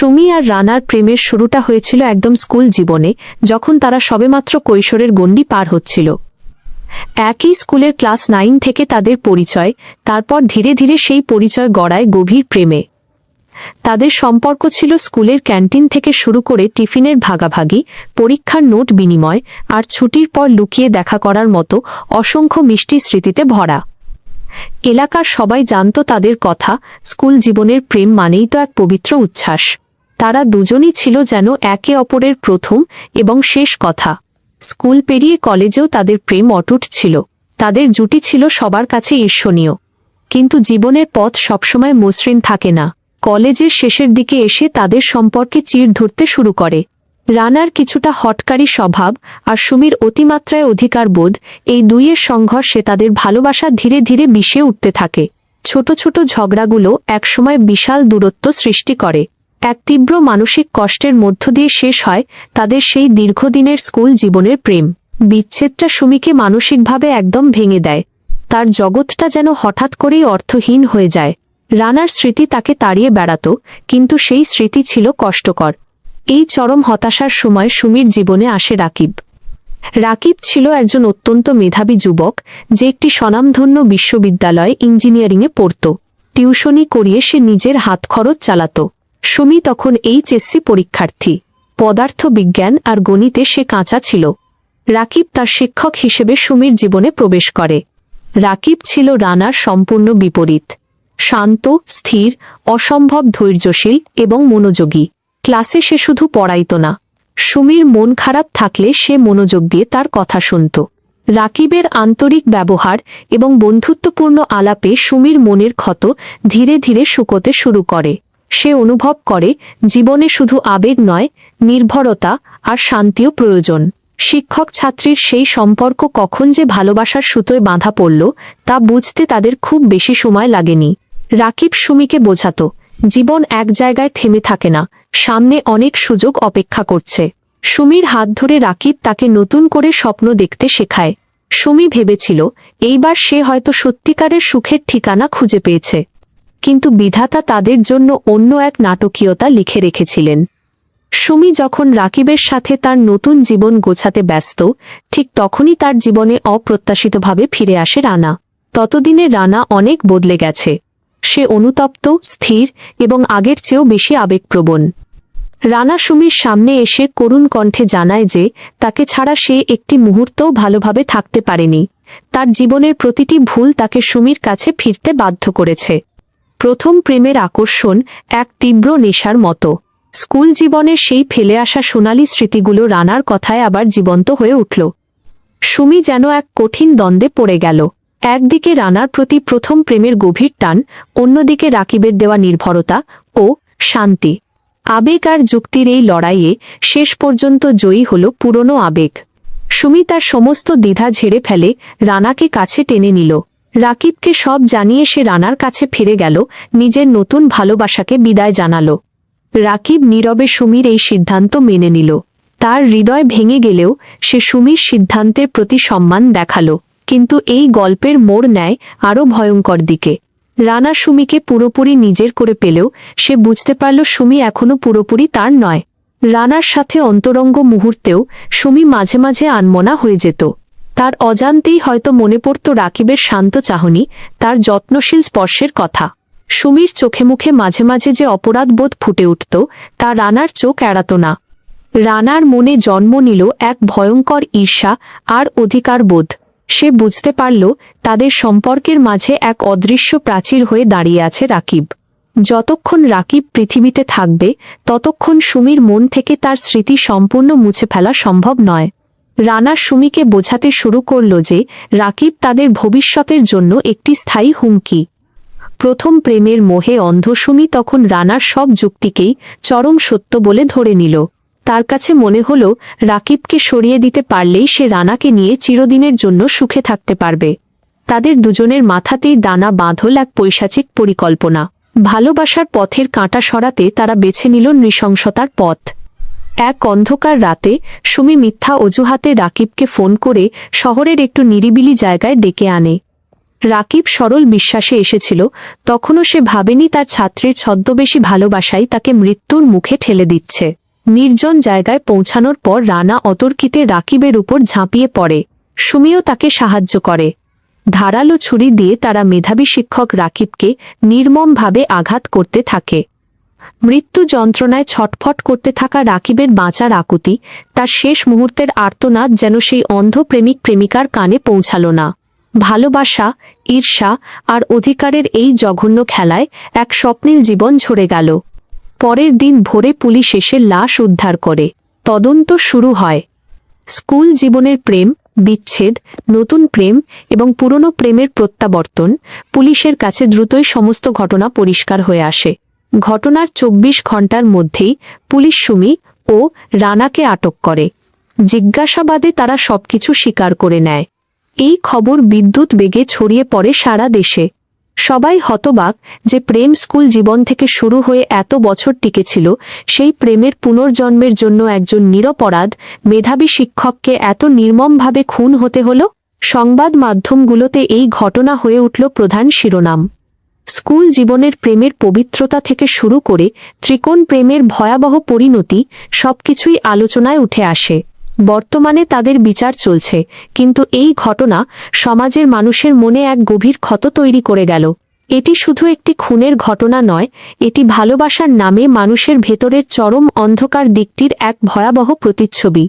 সুমি আর রানার প্রেমের শুরুটা হয়েছিল একদম স্কুল জীবনে, যখন তারা সবেমাত্র কৈশোরের গণ্ডি পার হচ্ছিল। একই স্কুলের ক্লাস নাইন থেকে তাদের পরিচয়, তারপর ধীরে ধীরে সেই পরিচয় গড়ায় গভীর প্রেমে। তাদের সম্পর্ক ছিল স্কুলের ক্যান্টিন থেকে শুরু করে টিফিনের ভাগাভাগি, পরীক্ষার নোট বিনিময় আর ছুটির পর লুকিয়ে দেখা করার মতো অসংখ্য মিষ্টি স্মৃতিতে ভরা। এলাকার সবাই জানত তাদের কথা, স্কুল জীবনের প্রেম মানেই তো এক পবিত্র উচ্ছ্বাস। তারা দুজনই ছিল যেন একে অপরের প্রথম এবং শেষ কথা। স্কুল পেরিয়ে কলেজেও তাদের প্রেম অটুট ছিল। তাদের জুটি ছিল সবার কাছে ঈর্ষণীয়। কিন্তু জীবনের পথ সবসময় মসৃণ থাকে না। কলেজের শেষের দিকে এসে তাদের সম্পর্কে চির ধরতে শুরু করে। রানার কিছুটা হটকারী স্বভাব আর সুমির অতিমাত্রায় অধিকার বোধ, এই দুইয়ের সংঘর্ষে তাদের ভালোবাসা ধীরে ধীরে বিষে উঠতে থাকে। ছোট ছোট ঝগড়াগুলো একসময় বিশাল দূরত্ব সৃষ্টি করে। এক তীব্র মানসিক কষ্টের মধ্য দিয়ে শেষ হয় তাদের সেই দীর্ঘদিনের স্কুল জীবনের প্রেম। বিচ্ছেদটা সুমিকে মানসিকভাবে একদম ভেঙে দেয়। তার জগৎটা যেন হঠাৎ করেই অর্থহীন হয়ে যায়। রানার স্মৃতি তাকে তাড়িয়ে বেড়াত, কিন্তু সেই স্মৃতি ছিল কষ্টকর। এই চরম হতাশার সময় সুমির জীবনে আসে রাকিব। রাকিব ছিল একজন অত্যন্ত মেধাবী যুবক, যে একটি স্বনামধন্য বিশ্ববিদ্যালয়ে ইঞ্জিনিয়ারিংয়ে পড়ত। টিউশনি করিয়ে সে নিজের হাত খরচ চালাত। সুমি তখন এইচএসসি পরীক্ষার্থী। পদার্থ বিজ্ঞান আর গণিতে সে কাঁচা ছিল। রাকিব তার শিক্ষক হিসেবে সুমির জীবনে প্রবেশ করে। রাকিব ছিল রানার সম্পূর্ণ বিপরীত। শান্ত, স্থির, অসম্ভব ধৈর্যশীল এবং মনোযোগী। ক্লাসে সে শুধু পড়াইত না। সুমির মন খারাপ থাকলে সে মনোযোগ দিয়ে তার কথা শুনত। রাকিবের আন্তরিক ব্যবহার এবং বন্ধুত্বপূর্ণ আলাপে সুমির মনের ক্ষত ধীরে ধীরে শুকোতে শুরু করে। সে অনুভব করে জীবনে শুধু আবেগ নয়, নির্ভরতা আর শান্তিও প্রয়োজন। শিক্ষক ছাত্রীর সেই সম্পর্ক কখন যে ভালোবাসার সুতোয় বাঁধা পড়ল, তা বুঝতে তাদের খুব বেশি সময় লাগেনি। রাকিব সুমিকে বোঝাত, জীবন এক জায়গায় থেমে থাকে না, সামনে অনেক সুযোগ অপেক্ষা করছে। সুমির হাত ধরে রাকিব তাকে নতুন করে স্বপ্ন দেখতে শেখায়। সুমি ভেবেছিল, এইবার সে হয়তো সত্যিকারের সুখের ঠিকানা খুঁজে পেয়েছে। কিন্তু বিধাতা তাদের জন্য অন্য এক নাটকীয়তা লিখে রেখেছিলেন। সুমি যখন রাকিবের সাথে তার নতুন জীবন গোছাতে ব্যস্ত, ঠিক তখনই তার জীবনে অপ্রত্যাশিতভাবে ফিরে আসে রানা। ততদিনে রানা অনেক বদলে গেছে। সে অনুতপ্ত, স্থির এবং আগের চেয়েও বেশি আবেগপ্রবণ। রানা সুমির সামনে এসে করুণ কণ্ঠে জানায় যে, তাকে ছাড়া সে একটি মুহূর্তও ভালোভাবে থাকতে পারেনি। তার জীবনের প্রতিটি ভুল তাকে সুমির কাছে ফিরতে বাধ্য করেছে। প্রথম প্রেমের আকর্ষণ এক তীব্র নেশার মতো। স্কুল জীবনের সেই ফেলে আসা সোনালি স্মৃতিগুলো রানার কথায় আবার জীবন্ত হয়ে উঠল। সুমি যেন এক কঠিন দ্বন্দ্বে পড়ে গেল। একদিকে রানার প্রতি প্রথম প্রেমের গভীর টান, অন্যদিকে রাকিবের দেওয়া নির্ভরতা ও শান্তি। আবেগ আর যুক্তির এই লড়াইয়ে শেষ পর্যন্ত জয়ী হল পুরনো আবেগ। সুমি তার সমস্ত দ্বিধা ঝেড়ে ফেলে রানাকে কাছে টেনে নিল। রাকিবকে সব জানিয়ে সে রানার কাছে ফিরে গেল, নিজের নতুন ভালোবাসাকে বিদায় জানাল। রাকিব নীরবে সুমির এই সিদ্ধান্ত মেনে নিল। তার হৃদয় ভেঙে গেলেও সে সুমির সিদ্ধান্তের প্রতি সম্মান দেখাল, কিন্তু এই গল্পের মোড় নেয় আরও ভয়ঙ্কর দিকে। রানা সুমিকে পুরোপুরি নিজের করে পেলেও সে বুঝতে পারল সুমি এখনও পুরোপুরি তার নয়। রানার সাথে অন্তরঙ্গ মুহূর্তেও সুমি মাঝে মাঝে আনমনা হয়ে যেত। তার অজান্তেই হয়তো মনে পড়ত রাকিবের শান্ত চাহনি, তার যত্নশীল স্পর্শের কথা। সুমির চোখে মুখে মাঝে মাঝে যে অপরাধবোধ ফুটে উঠত, তা রানার চোখ এড়াত না। রানার মনে জন্ম নিল এক ভয়ঙ্কর ঈর্ষা আর অধিকার বোধ সে বুঝতে পারল, তাদের সম্পর্কের মাঝে এক অদৃশ্য প্রাচীর হয়ে দাঁড়িয়ে আছে রাকিব। যতক্ষণ রাকিব পৃথিবীতে থাকবে, ততক্ষণ সুমির মন থেকে তার স্মৃতি সম্পূর্ণ মুছে ফেলা সম্ভব নয়। রানা সুমিকে বোঝাতে শুরু করল যে রাকিব তাদের ভবিষ্যতের জন্য একটি স্থায়ী হুমকি। প্রথম প্রেমের মোহে অন্ধ সুমি তখন রানার সব যুক্তিকেই চরম সত্য বলে ধরে নিল। তার কাছে মনে হল, রাকিবকে সরিয়ে দিতে পারলেই সে রানাকে নিয়ে চিরদিনের জন্য সুখে থাকতে পারবে। তাদের দুজনের মাথাতেই দানা বাঁধল এক পৈশাচিক পরিকল্পনা। ভালোবাসার পথের কাঁটা সরাতে তারা বেছে নিল নৃশংসতার পথ। এক অন্ধকার রাতে সুমি মিথ্যা অজুহাতে রাকিবকে ফোন করে শহরের একটু নিরিবিলি জায়গায় ডেকে আনে। রাকিব সরল বিশ্বাসে এসেছিল, তখনও সে ভাবেনি তার ছাত্রীর ছদ্মবেশী ভালোবাসাই তাকে মৃত্যুর মুখে ঠেলে দিচ্ছে। নির্জন জায়গায় পৌঁছানোর পর রানা অতর্কিতে রাকিবের উপর ঝাঁপিয়ে পড়ে। সুমিও তাকে সাহায্য করে। ধারালো ছুরি দিয়ে তারা মেধাবী শিক্ষক রাকিবকে নির্মমভাবে আঘাত করতে থাকে। মৃত্যু যন্ত্রণায় ছটফট করতে থাকা রাকিবের বাঁচার আকুতি, তার শেষ মুহূর্তের আর্তনাদ যেন সেই অন্ধ প্রেমিক প্রেমিকার কানে পৌঁছাল না। ভালোবাসা, ঈর্ষা আর অধিকারের এই জঘন্য খেলায় এক স্বপ্নীল জীবন ঝরে গেল। পরের দিন ভোরে পুলিশ এসে লাশ উদ্ধার করে। তদন্ত শুরু হয়। স্কুল জীবনের প্রেম, বিচ্ছেদ, নতুন প্রেম এবং পুরনো প্রেমের প্রত্যাবর্তন পুলিশের কাছে দ্রুতই সমস্ত ঘটনা পরিষ্কার হয়ে আসে। ঘটনার চব্বিশ ঘণ্টার মধ্যেই পুলিশ সুমি ও রানাকে আটক করে। জিজ্ঞাসাবাদে তারা সবকিছু স্বীকার করে নেয়। এই খবর বিদ্যুৎ বেগে ছড়িয়ে পড়ে সারা দেশে। সবাই হতবাক যে প্রেম স্কুল জীবন থেকে শুরু হয়ে এত বছর টিকেছিল সেই প্রেমের পুনর্জন্মের জন্য একজন নিরপরাধ মেধাবী শিক্ষককে এত নির্মমভাবে খুন হতে হল? সংবাদ মাধ্যমগুলোতে এই ঘটনা হয়ে উঠল প্রধান শিরোনাম। স্কুল জীবনের প্রেমের পবিত্রতা থেকে শুরু করে ত্রিকোণ প্রেমের ভয়াবহ পরিণতি সবকিছুই আলোচনায় উঠে আসে। বর্তমানে তাদের বিচার চলছে, কিন্তু এই ঘটনা সমাজের মানুষের মনে এক গভীর ক্ষত তৈরি করে গেল। এটি শুধু একটি খুনের ঘটনা নয়, এটি ভালোবাসার নামে মানুষের ভেতরের চরম অন্ধকার দিকটির এক ভয়াবহ প্রতিচ্ছবি।